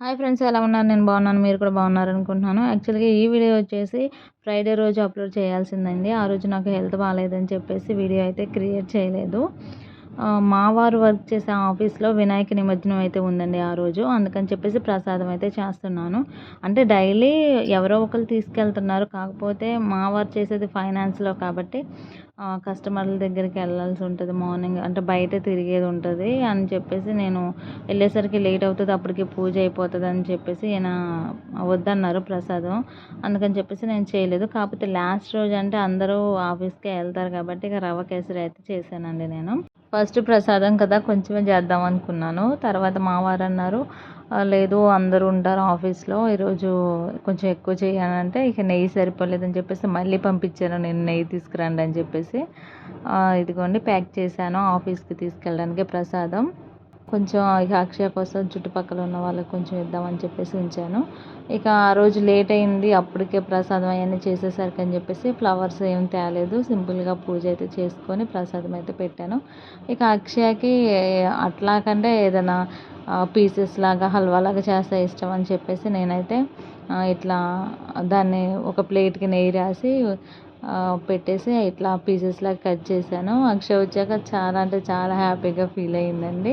Hi friends ఎలా ఉన్నారు? నేను బాగున్నాను మీరు కూడా బాగున్నారు అనుకుంటున్నాను. యాక్చువల్గా ఈ వీడియో వచ్చేసి ఫ్రైడే రోజు అప్లోడ్ చేయాల్సిందండి. ఆ రోజు నాకు హెల్త్ బాగాలేదని చెప్పేసి వీడియో అయితే క్రియేట్ చేయలేదు. మా వారు వర్క్ చేసే ఆఫీస్లో వినాయక నిమజ్జనం అయితే ఉందండి ఆ రోజు. అందుకని చెప్పేసి ప్రసాదం అయితే చేస్తున్నాను. అంటే డైలీ ఎవరో ఒకరు తీసుకెళ్తున్నారు. కాకపోతే మా వారు చేసేది ఫైనాన్స్లో కాబట్టి కస్టమర్ల దగ్గరికి వెళ్ళాల్సి ఉంటుంది మార్నింగ్. అంటే బయట తిరిగేది ఉంటుంది అని చెప్పేసి నేను వెళ్ళేసరికి లేట్ అవుతుంది. అప్పటికి పూజ అయిపోతుంది అని చెప్పేసి ఈయన వద్దన్నారు ప్రసాదం. అందుకని చెప్పేసి నేను చేయలేదు. కాకపోతే లాస్ట్ రోజు అంటే అందరూ ఆఫీస్కే వెళ్తారు కాబట్టి ఇక రవ్వ కేసరి అయితే చేశానండి నేను. ఫస్ట్ ప్రసాదం కదా కొంచెమే చేద్దాం అనుకున్నాను. తర్వాత మావారు అన్నారు లేదు అందరూ ఉంటారు ఆఫీస్లో ఈరోజు కొంచెం ఎక్కువ చేయాలంటే ఇక నెయ్యి సరిపోలేదని చెప్పేసి మళ్ళీ పంపించాను నేను నెయ్యి తీసుకురండి అని చెప్పేసి. ఇదిగోండి ప్యాక్ చేశాను ఆఫీస్కి తీసుకెళ్ళడానికి ప్రసాదం. కొంచెం ఇక అక్షయ కోసం చుట్టుపక్కల ఉన్న వాళ్ళకి కొంచెం ఇద్దామని చెప్పేసి ఉంచాను. ఇక ఆ రోజు లేట్ అయింది అప్పటికే ప్రసాదం అవన్నీ చేసేసరికి అని చెప్పేసి ఫ్లవర్స్ ఏం తేలేదు. సింపుల్గా పూజ అయితే చేసుకొని ప్రసాదం అయితే పెట్టాను. ఇక అక్షయకి అట్లా కంటే ఏదైనా పీసెస్ లాగా హల్వా లాగా చేస్తే ఇష్టం అని చెప్పేసి నేనైతే ఇట్లా దాన్ని ఒక ప్లేట్కి నెయ్యి రాసి పెట్టేసి ఇట్లా పీసెస్లాగా కట్ చేశాను. అక్షయ వచ్చాక చాలా అంటే చాలా హ్యాపీగా ఫీల్ అయ్యిందండి